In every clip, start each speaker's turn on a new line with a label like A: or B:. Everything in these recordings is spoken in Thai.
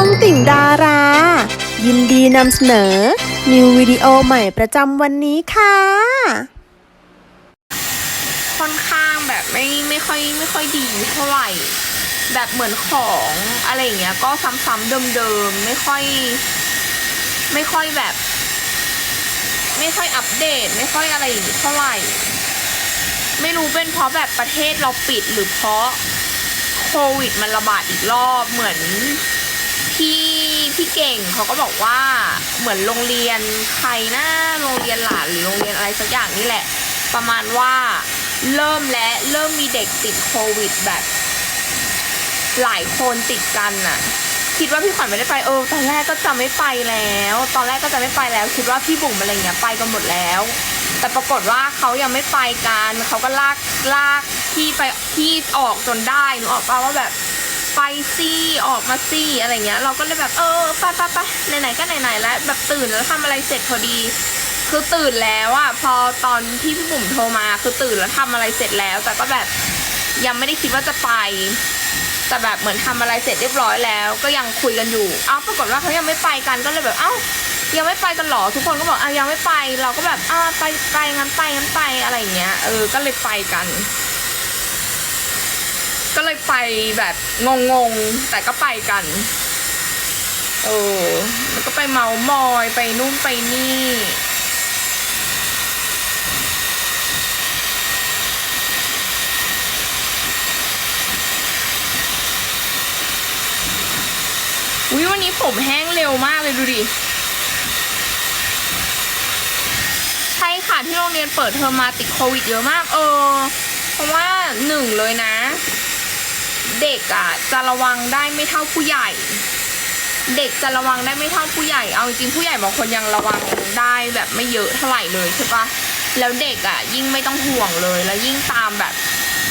A: องติ่งดารา ยินดีนำเสนอ นิววิดีโอใหม่ประจำวันนี้ค่ะ
B: ค่อนข้างแบบไม่ไม่ค่อยไม่ค่อยดีเท่าไหร่ แบบเหมือนของอะไรอย่างเงี้ย ก็ซ้ำๆเดิมๆ ไม่ค่อย ไม่ค่อยแบบ ไม่ค่อยอัปเดต ไม่ค่อยอะไรอย่างงี้เท่าไหร่ ไม่รู้เป็นเพราะแบบประเทศเราปิดหรือเพราะโควิดมันระบาดอีกรอบเหมือน พี่พี่เก่งเขาก็บอกว่าเหมือนโรงเรียนใครนะโรงเรียนหลานหรือโรงเรียนอะไรสักอย่างนี่แหละ ประมาณว่าเริ่มและเริ่มมีเด็กติดโควิดแบบ หลายคนติดกันน่ะ คิดว่าพี่ขวัญไม่ได้ไปเออตอนแรกก็จะไม่ไปแล้ว ตอนแรกก็จะไม่ไปแล้ว คิดว่าพี่บุ๋มอะไรเงี้ยไปกันหมดแล้ว แต่ปรากฏว่าเขายังไม่ไปกันเขาก็ลากลากพี่ไปพี่ออกจนได้หนูออกป่าว่าแบบ ไปซี่ออกมาซี่อะไรเงี้ย เราก็เลยแบบเออไปไปไปไหนๆก็ไหนๆแล้วแบบตื่นแล้วทำอะไรเสร็จพอดี คือตื่นแล้วอะพอตอนที่พี่บุ๋มโทรมา คือตื่นแล้วทำอะไรเสร็จแล้ว แต่ก็แบบยังไม่ได้คิดว่าจะไป แต่แบบเหมือนทำอะไรเสร็จเรียบร้อยแล้ว ก็ยังคุยกันอยู่อ้าวปรากฏว่าเขายังไม่ไปกันก็เลยแบบเอ้ายังไม่ไปกันหรอทุกคนก็บอกอะยังไม่ไป เราก็แบบอ่าไปไปงั้นไปงั้นไปอะไรเงี้ยเออก็เลยไปกัน ก็เลยไปแบบงงๆ แต่ก็ไปกันเออแล้วก็ไปเมามอยไปนู่นไปนี่วิวันนี้ผมแห้งเร็วมากเลยดูดิ ใช่ค่ะที่โรงเรียนเปิดเทอมมาติดโควิดเยอะมาก เออ เพราะว่าหนึ่งเลยนะ เด็กอะจะระวังได้ไม่เท่าผู้ใหญ่ เด็กจะระวังได้ไม่เท่าผู้ใหญ่ เอาจริงผู้ใหญ่บางคนยังระวังได้แบบไม่เยอะเท่าไหร่เลยใช่ปะแล้วเด็กอะยิ่งไม่ต้องห่วงเลย แล้วยิ่งตามแบบ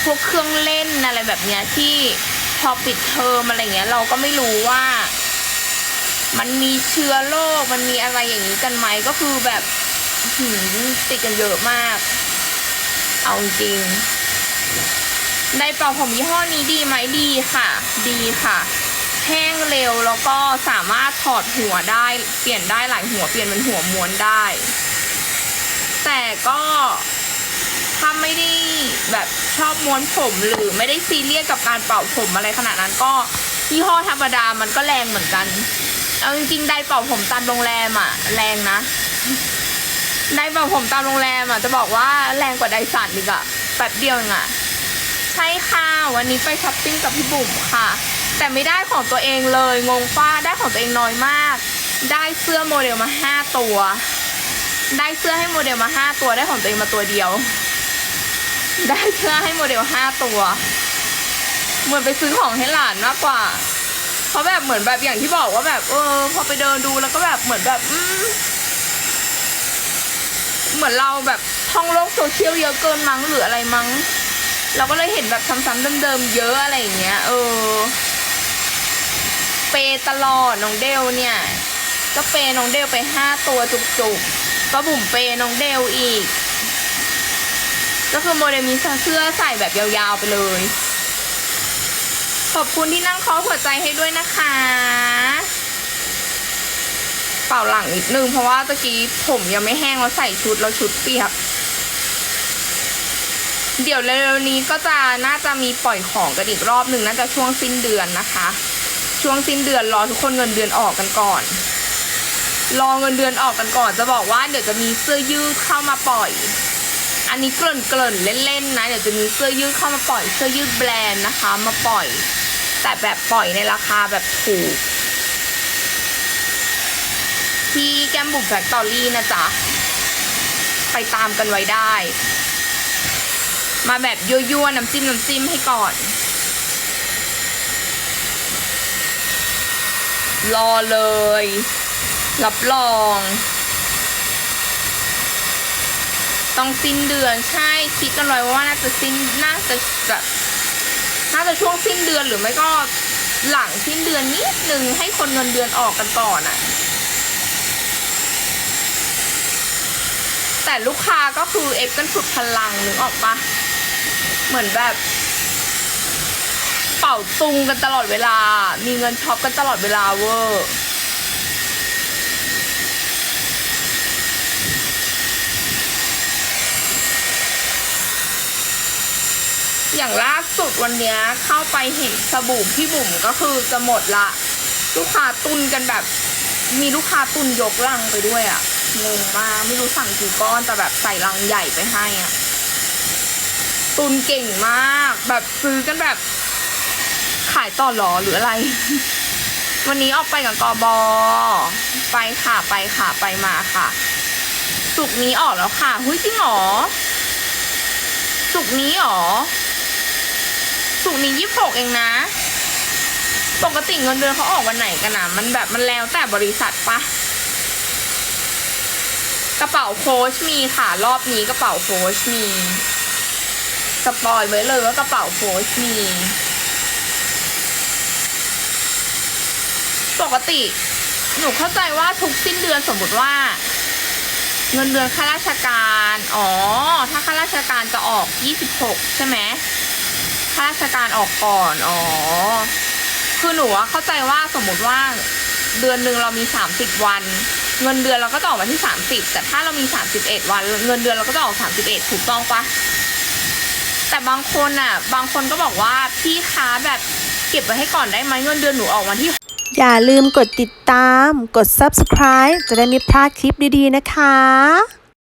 B: พวกเครื่องเล่นอะไรแบบเนี้ยที่พอปิดเทอมอะไรเงี้ยเราก็ไม่รู้ว่า มันมีเชื้อโรคมันมีอะไรอย่างนี้กันไหมก็คือแบบหืมติดกันเยอะมาก เอาจริง ได้เป่าผมยี่ห้อนี้ดีไหมดีค่ะ ดีค่ะ แห้งเร็วแล้วก็สามารถถอดหัวได้เปลี่ยนได้หลายหัวเปลี่ยนเป็นหัวม้วนได้ แต่ก็ถ้าไม่ได้แบบชอบม้วนผมหรือไม่ได้ซีเรียสกับการเป่าผมอะไรขนาดนั้นก็ยี่ห้อธรรมดามันก็แรงเหมือนกัน เอาจริงๆไดร์เป่าผมตามโรงแรมอะแรงนะ ไดร์เป่าผมตามโรงแรมอะจะบอกว่าแรงกว่าไดสันอีกอะแป๊บเดียวเองอะ ช่ค่ะ วันนี้ไปช้อปปิ้งกับพี่บุ๋มค่ะ แต่ไม่ได้ของตัวเองเลย งงป้าได้ของตัวเองน้อยมาก ได้เสื้อโมเดลมาห้าตัว ได้เสื้อให้โมเดลมาห้าตัวได้ของตัวเองมาตัวเดียว ได้เสื้อให้โมเดลห้าตัว เหมือนไปซื้อของให้หลานมากกว่า เพราะแบบเหมือนแบบอย่างที่บอกว่าแบบเออพอไปเดินดูแล้วก็แบบเหมือนแบบอืมเหมือนเราแบบท่องโลกโซเชียลเยอะเกินมั้งหรืออะไรมั้ง เราก็เลยเห็นแบบซ้ำๆเดิมๆเยอะอะไรอย่างเงี้ย เออ เปย์ตลอดน้องเดลเนี่ย ก็เปย์น้องเดลไปห้าตัวจุกๆก็บุ่มเปย์น้องเดลอีก ก็คือโมเดลมีเสื้อใส่แบบยาวๆไปเลย ขอบคุณที่นั่งเคาะหัวใจให้ด้วยนะคะเป่าหลังนิดนึงเพราะว่าตะกี้ผมยังไม่แห้งแล้วใส่ชุดแล้วชุดเปียก เดี๋ยวเร็วๆนี้ก็จะน่าจะมีปล่อยของกันอีกรอบหนึ่งน่าจะช่วงสิ้นเดือนนะคะ ช่วงสิ้นเดือนรอทุกคนเงินเดือนออกกันก่อน รอเงินเดือนออกกันก่อนจะบอกว่าเดี๋ยวจะมีเสื้อยืดเข้ามาปล่อย อันนี้เกริ่นเกริ่นๆเล่นๆนะเดี๋ยวจะมีเสื้อยืดเข้ามาปล่อยเสื้อยืดแบรนด์นะคะ มาปล่อย แต่แบบปล่อยในราคาแบบถูกที่แก้มบุ๋มแฟคตอรี่นะจ๊ะไปตามกันไว้ได้ มาแบบยั่วๆน้ำจิ้มน้ำจิ้มให้ก่อน รอเลย รับรอง ต้องสิ้นเดือนใช่คิดกันไว้ว่าน่าจะสิ้นน่าจะแบบน่าจะช่วงสิ้นเดือนหรือไม่ก็หลังสิ้นเดือนนิดนึงให้คนเงินเดือนออกกันก่อนอะ่ะ แต่ลูกค้าก็คือเอฟกันสุดพลังนึกออกปะเหมือนแบบไปป๋าตุงกันตลอดเวลา มีเงินช็อปกันตลอดเวลาเวอร์อย่างล่าสุดวันเนี้ยเข้าไปเห็นสบู่พี่บุ๋มก็คือจะหมดละ ลูกค้าตุนกันแบบ มีลูกค้าตุนยกลังไปด้วยอะ่ะ งงมากไม่รู้สั่งกี่ก้อนแต่แบบใส่ลังใหญ่ไปให้อะ่ะตุนเก่งมาก แบบซื้อกันแบบ ขายต่อหรอหรืออะไร วันนี้ออกไปกับกอบอไปค่ะไปค่ะไปมาค่ะ สุกนี้ออกแล้วค่ะหุ้ยจริงหรอ สุกนี้หรอ สุกนี้ยี่สิบหกเองนะ ปกติเงินเดือนเขาออกวันไหนกันนะมันแบบมันแล้วแต่บริษัทปะ กระเป๋าโค้ชมีค่ะ รอบนี้กระเป๋าโค้ชมีสปอยไว้เลยว่ากระเป๋าโค้ชมีปกติ หนูเข้าใจว่าทุกสิ้นเดือนสมมติว่า เงินเดือนข้าราชการ อ๋อ ถ้าข้าราชการจะออก 26 ใช่ไหมข้าราชการออกก่อน อ๋อ คือหนูเข้าใจว่าสมมติว่าเดือนหนึ่งเรามี 30 วัน เงินเดือนเราก็จะออกวันที่ 30 แต่ถ้าเรามี 31 วันเงินเดือนเราก็จะออก 31 ถูกต้องปะแต่บางคนอะ บางคนก็บอกว่าพี่ค้าแบบเก็บไว้ให้ก่อนได้ไหมเงินเดือนหนูออกวันที่
A: อย่าลืมกดติดตาม กด subscribe จะได้ไม่พลาดคลิปดีๆนะคะ